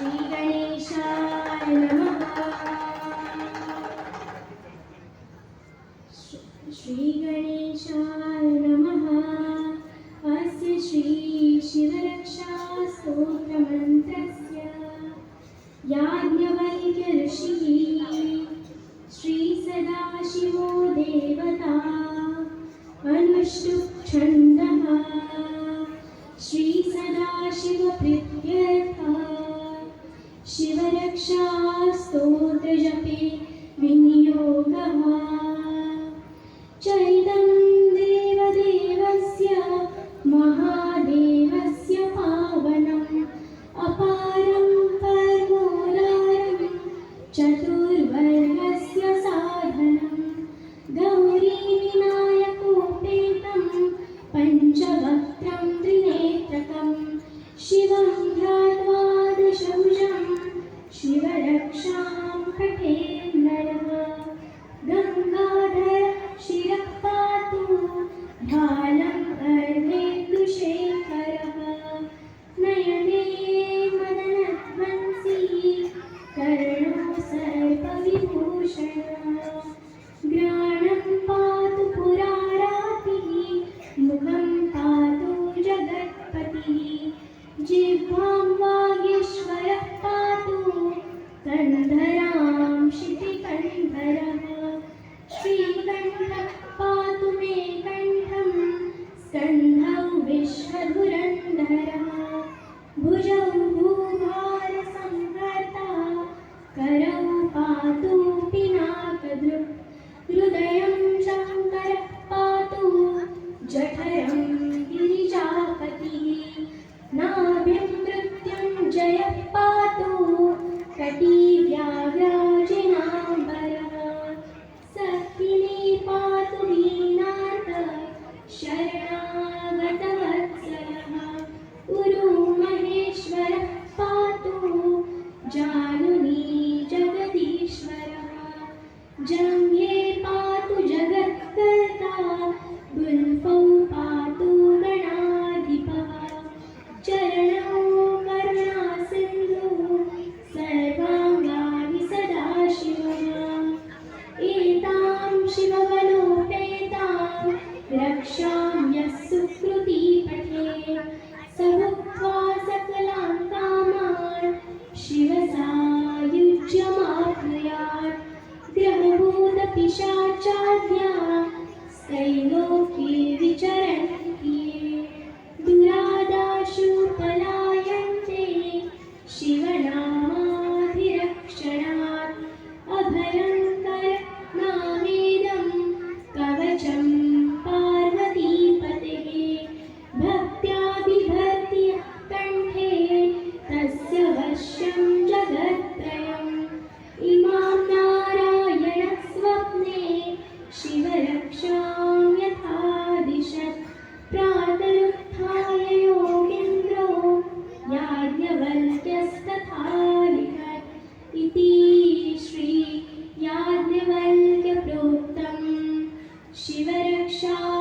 श्रीगणेशाय नमः। श्रीगणेशाय नमः। अस्य श्रीशिवरक्षास्तोत्रमन्त्रस्य याज्ञवल्क्यऋषिः श्रीसदाशिवो देवता शिवरक्षास्तोत्रजपि विनियोगः। चैतं देवदेवस्य महादेवस्य पावनम् अपारं परमोरारं चतुर्वर्यस्य साधनं। गौरीविनायकोपेतं पञ्चवक्त्रं त्रिनेत्रकं शिवं ध्यात्वा दशभुजम् शिवरक्षा पुरीनाथ शरणागतवत्सलः पिशाचाज्ञा त्रैलोकी विचरन् शिवरक्षा